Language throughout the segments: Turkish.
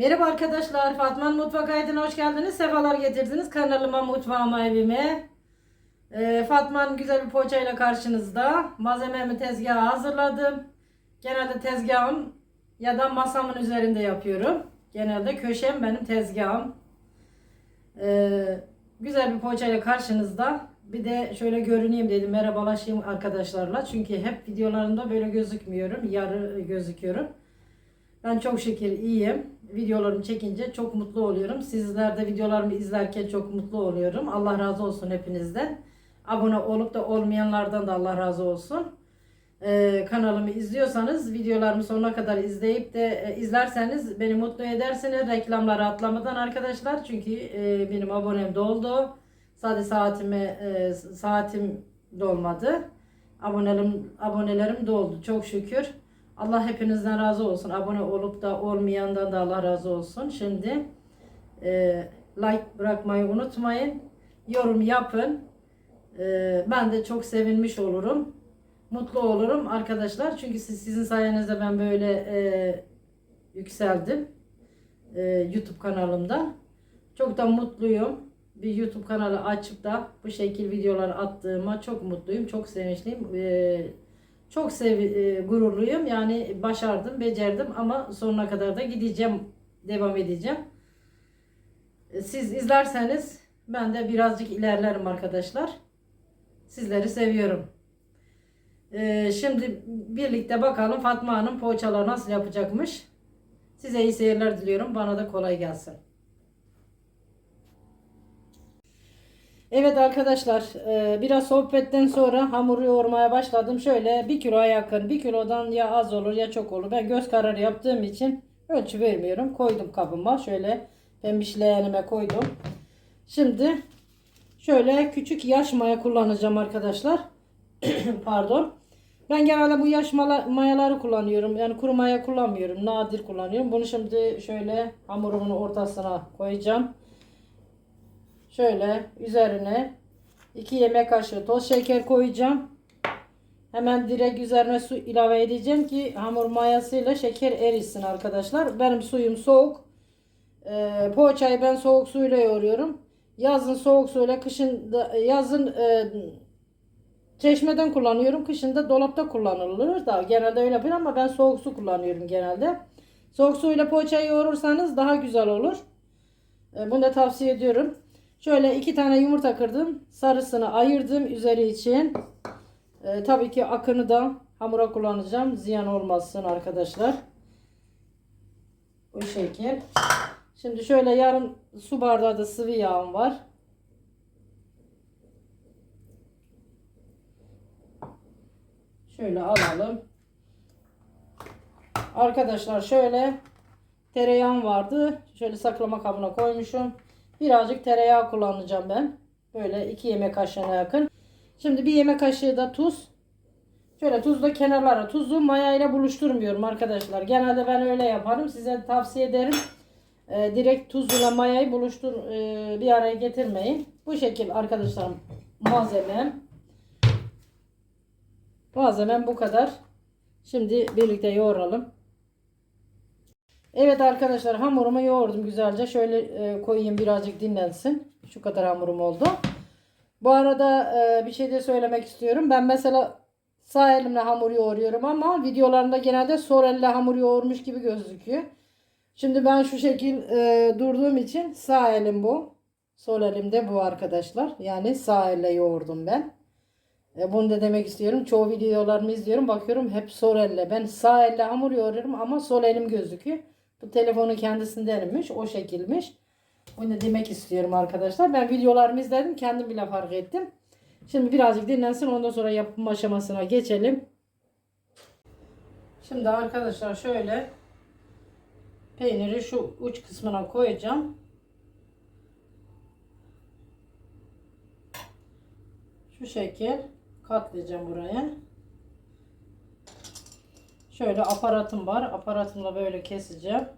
Merhaba arkadaşlar, Fatma'nın Mutfak Aydın'a hoş geldiniz. Sefalar getirdiniz kanalıma, mutfağıma, evime. Ee, Fatma'nın güzel bir poğaçayla karşınızda. Malzememi tezgaha hazırladım. Genelde tezgahım ya da masamın üzerinde yapıyorum. Genelde köşem benim tezgahım. Ee, güzel bir poğaçayla karşınızda. Bir de şöyle görüneyim dedim, merhabalaşayım arkadaşlarla. Çünkü hep videolarımda böyle gözükmüyorum, yarı gözüküyorum. Ben çok şükür iyiyim. Videolarımı çekince çok mutlu oluyorum. Sizler de videolarımı izlerken çok mutlu oluyorum. Allah razı olsun hepinizden. Abone olup da olmayanlardan da Allah razı olsun. Ee, kanalımı izliyorsanız videolarımı sonuna kadar izleyip de e, izlerseniz beni mutlu edersiniz. Reklamları atlamadan arkadaşlar. Çünkü e, benim abonem doldu. Sadece saatime e, saatim dolmadı. Abonelerim, abonelerim doldu çok şükür. Allah hepinizden razı olsun. Abone olup da olmayandan da Allah razı olsun. Şimdi e, like bırakmayı unutmayın. Yorum yapın. E, ben de çok sevinmiş olurum. Mutlu olurum arkadaşlar. Çünkü siz, sizin sayenizde ben böyle e, yükseldim. E, YouTube kanalımda. Çok da mutluyum. Bir YouTube kanalı açıp da bu şekil videolar attığıma çok mutluyum. Çok sevinçliyim. E, çok sev e, gururluyum. Yani başardım, becerdim ama sonuna kadar da gideceğim, devam edeceğim. E, Siz izlerseniz ben de birazcık ilerlerim arkadaşlar. Sizleri seviyorum. E, şimdi birlikte bakalım Fatma Hanım poğaçalar nasıl yapacakmış. Size iyi seyirler diliyorum. Bana da kolay gelsin. Evet arkadaşlar e, biraz sohbetten sonra hamuru yoğurmaya başladım. Şöyle bir kiloya yakın bir kilodan ya az olur ya çok olur. Ben göz kararı yaptığım için ölçü vermiyorum. Koydum kabıma şöyle pembişleyenime koydum. Şimdi şöyle küçük yaş maya kullanacağım arkadaşlar. Pardon. Ben genelde bu yaş mayaları kullanıyorum. Yani kuru maya kullanmıyorum. Nadir kullanıyorum. Bunu şimdi şöyle hamurumun ortasına koyacağım. Şöyle üzerine 2 yemek kaşığı toz şeker koyacağım. Hemen direkt üzerine su ilave edeceğim ki hamur mayasıyla şeker erisin arkadaşlar. Benim suyum soğuk. Ee, poğaçayı ben soğuk suyla yoğuruyorum. Yazın soğuk suyla, kışın da, yazın e, çeşmeden kullanıyorum. Kışın da dolapta kullanılır da genelde öyle yapıyorum ama ben soğuk su kullanıyorum genelde. Soğuk suyla poğaçayı yoğurursanız daha güzel olur. E, bunu da tavsiye ediyorum. Şöyle iki tane yumurta kırdım. Sarısını ayırdım üzeri için. Ee, tabii ki akını da hamura kullanacağım. Ziyan olmasın arkadaşlar. Bu şekil. Şimdi şöyle yarım su bardağı da sıvı yağım var. Şöyle alalım. Arkadaşlar şöyle tereyağım vardı. Şöyle saklama kabına koymuşum. Birazcık tereyağı kullanacağım ben. Böyle 2 yemek kaşığına yakın. Şimdi bir yemek kaşığı da tuz. Şöyle tuzlu kenarlara tuzu maya ile buluşturmuyorum arkadaşlar. Genelde ben öyle yaparım. Size tavsiye ederim. Ee, direkt tuzla mayayı buluştur e, bir araya getirmeyin. Bu şekil arkadaşlar malzemem. Malzemem bu kadar. Şimdi birlikte yoğuralım. Evet arkadaşlar hamurumu yoğurdum güzelce. Şöyle e, koyayım birazcık dinlensin. Şu kadar hamurum oldu. Bu arada e, bir şey de söylemek istiyorum. Ben mesela sağ elimle hamur yoğuruyorum ama videolarımda genelde sol elle hamur yoğurmuş gibi gözüküyor. Şimdi ben şu şekil e, durduğum için sağ elim bu. Sol elimde bu arkadaşlar. Yani sağ elle yoğurdum ben. E, bunu da demek istiyorum. Çoğu videolarımı izliyorum. Bakıyorum hep sol elle. Ben sağ elle hamur yoğuruyorum ama sol elim gözüküyor. Bu telefonun kendisindenmiş. O şekilmiş. Da demek istiyorum arkadaşlar. Ben videolarımı izledim. Kendim bile fark ettim. Şimdi birazcık dinlensin. Ondan sonra yapım aşamasına geçelim. Şimdi arkadaşlar şöyle peyniri şu uç kısmına koyacağım. Şu şekil katlayacağım buraya. Şöyle aparatım var. Aparatımla böyle keseceğim.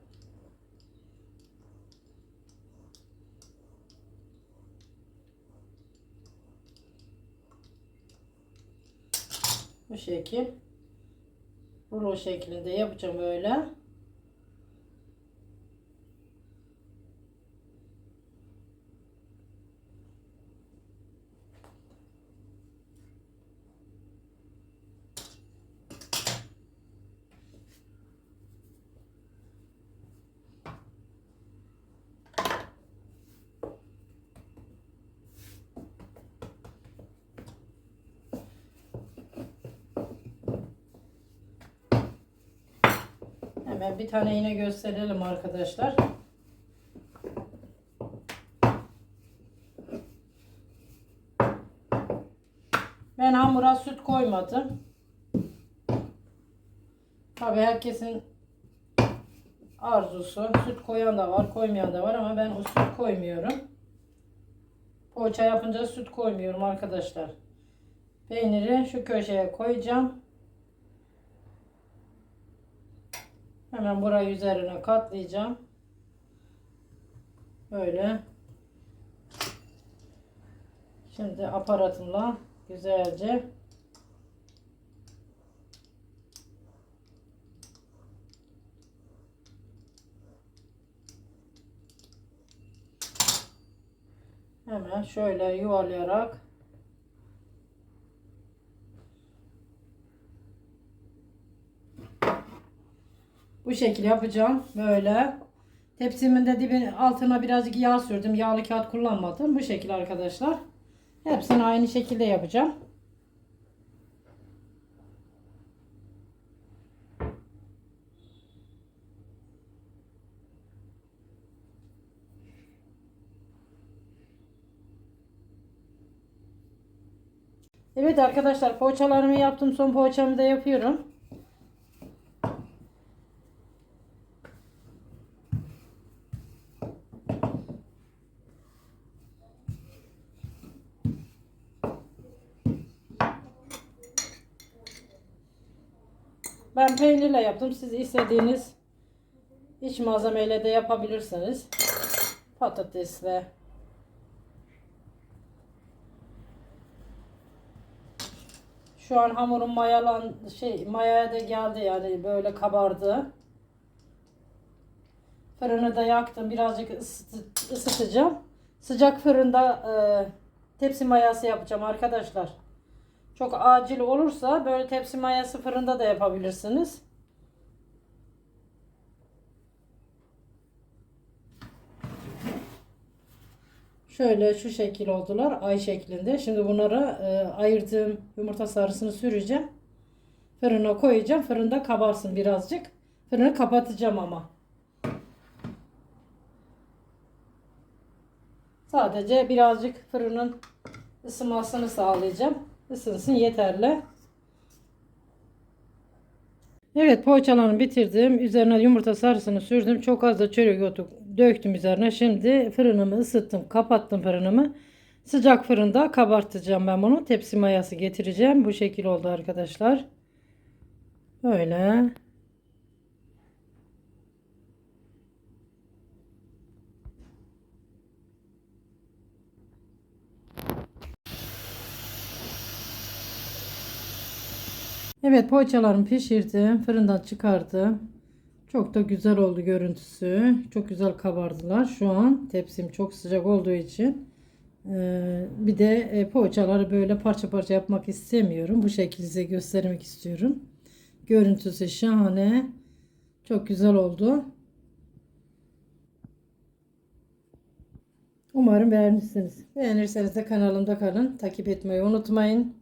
Bu şekil. Rulo şeklinde yapacağım öyle. Hemen bir tane yine gösterelim arkadaşlar. Ben hamura süt koymadım. Tabi herkesin arzusu. Süt koyan da var, koymayan da var ama ben o süt koymuyorum. Poğaça yapınca süt koymuyorum arkadaşlar. Peyniri şu köşeye koyacağım. Hemen burayı üzerine katlayacağım. Böyle. Şimdi aparatımla güzelce hemen şöyle yuvarlayarak Bu şekil yapacağım. Böyle. Tepsimin de dibin altına birazcık yağ sürdüm. Yağlı kağıt kullanmadım. Bu şekil arkadaşlar. Hepsini aynı şekilde yapacağım. Evet arkadaşlar poğaçalarımı yaptım. Son poğaçamı da yapıyorum. Ben peynirle yaptım. Siz istediğiniz iç malzemeyle de yapabilirsiniz. Patatesle. Şu an hamurum mayalan şey mayaya da geldi yani böyle kabardı. Fırını da yaktım. Birazcık ısıt- ısıtacağım. Sıcak fırında e, tepsi mayası yapacağım arkadaşlar. Çok acil olursa böyle tepsi mayası fırında da yapabilirsiniz. Şöyle şu şekil oldular. Ay şeklinde. Şimdi bunlara e, ayırdığım yumurta sarısını süreceğim. Fırına koyacağım. Fırında kabarsın birazcık. Fırını kapatacağım ama. Sadece birazcık fırının ısınmasını sağlayacağım. Isınsın yeterli. Evet poğaçalarını bitirdim. Üzerine yumurta sarısını sürdüm. Çok az da çörek otu döktüm üzerine. Şimdi fırınımı ısıttım. Kapattım fırınımı. Sıcak fırında kabartacağım ben bunu. Tepsi mayası getireceğim. Bu şekil oldu arkadaşlar. Böyle. Evet poğaçalarımı pişirdim. Fırından çıkardım. Çok da güzel oldu görüntüsü. Çok güzel kabardılar. Şu an tepsim çok sıcak olduğu için. Ee, bir de e, poğaçaları böyle parça parça yapmak istemiyorum. Bu şekilde göstermek istiyorum. Görüntüsü şahane. Çok güzel oldu. Umarım beğenirsiniz. Beğenirseniz de kanalımda kalın. Takip etmeyi unutmayın.